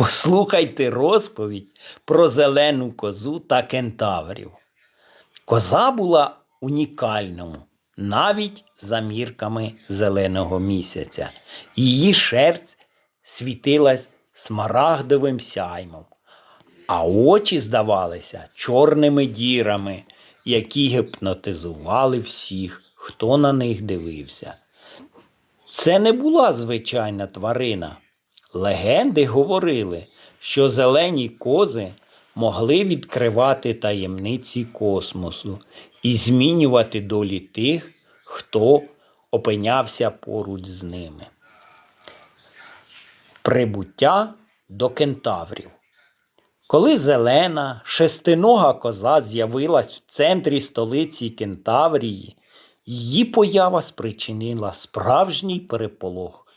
Послухайте розповідь про зелену козу та кентаврів. Коза була унікальною, навіть за мірками зеленого місяця. Її шерсть світилась смарагдовим сяймом, а очі здавалися чорними дірами, які гіпнотизували всіх, хто на них дивився. Це не була звичайна тварина. Легенди говорили, що зелені кози могли відкривати таємниці космосу і змінювати долі тих, хто опинявся поруч з ними. Прибуття до кентаврів. Коли зелена шестинога коза з'явилась в центрі столиці Кентаврії, її поява спричинила справжній переполох.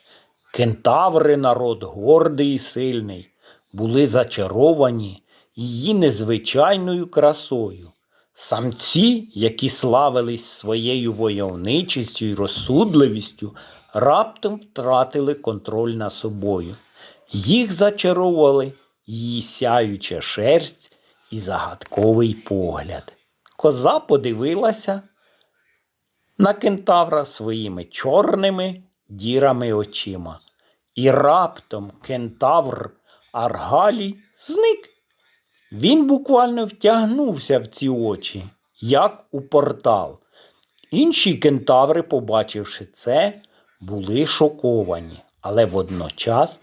Кентаври, народ гордий і сильний, були зачаровані її незвичайною красою. Самці, які славились своєю войовничістю і розсудливістю, раптом втратили контроль над собою. Їх зачаровували її сяюча шерсть і загадковий погляд. Коза подивилася на кентавра своїми чорними дірами очима. І раптом кентавр Аргалій зник. Він буквально втягнувся в ці очі, як у портал. Інші кентаври, побачивши це, були шоковані, але водночас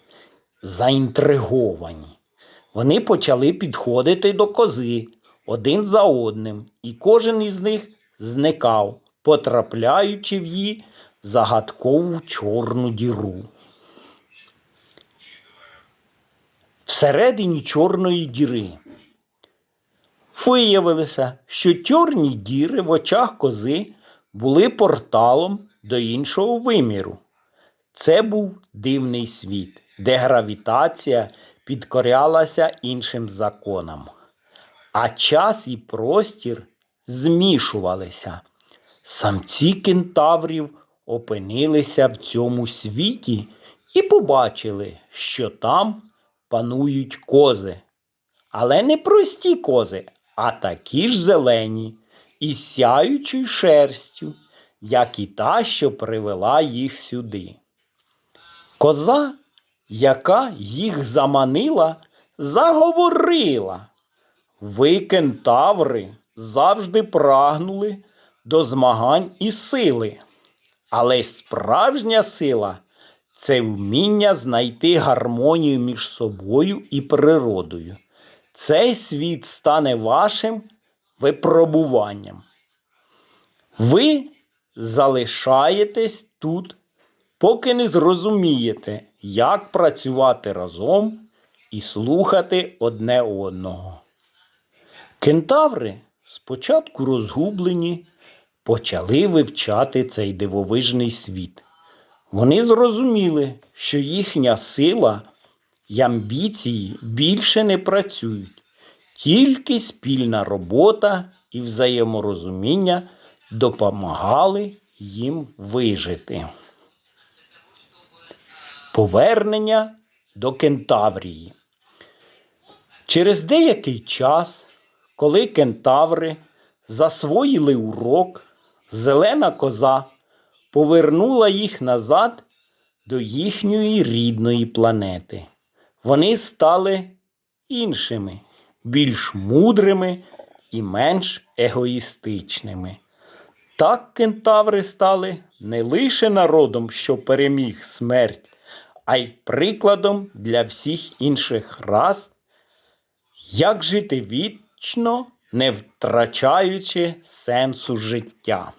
заінтриговані. Вони почали підходити до кози один за одним, і кожен із них зникав, потрапляючи в її загадкову чорну діру. Всередині чорної діри виявилося, що чорні діри в очах кози були порталом до іншого виміру. Це був дивний світ, де гравітація підкорялася іншим законам, а час і простір змішувалися. Самці кентаврів опинилися в цьому світі і побачили, що там панують кози. Але не прості кози, а такі ж зелені, із сяючою шерстю, як і та, що привела їх сюди. Коза, яка їх заманила, заговорила. Ви, кентаври, завжди прагнули до змагань і сили. Але справжня сила це вміння знайти гармонію між собою і природою. Цей світ стане вашим випробуванням. Ви залишаєтесь тут, поки не зрозумієте, як працювати разом і слухати одне одного. Кентаври, спочатку розгублені, почали вивчати цей дивовижний світ. Вони зрозуміли, що їхня сила й амбіції більше не працюють, тільки спільна робота і взаєморозуміння допомагали їм вижити. Повернення до Кентаврії. Через деякий час, коли кентаври засвоїли урок, зелена коза повернула їх назад до їхньої рідної планети. Вони стали іншими, більш мудрими і менш егоїстичними. Так кентаври стали не лише народом, що переміг смерть, а й прикладом для всіх інших рас, як жити вічно, не втрачаючи сенсу життя.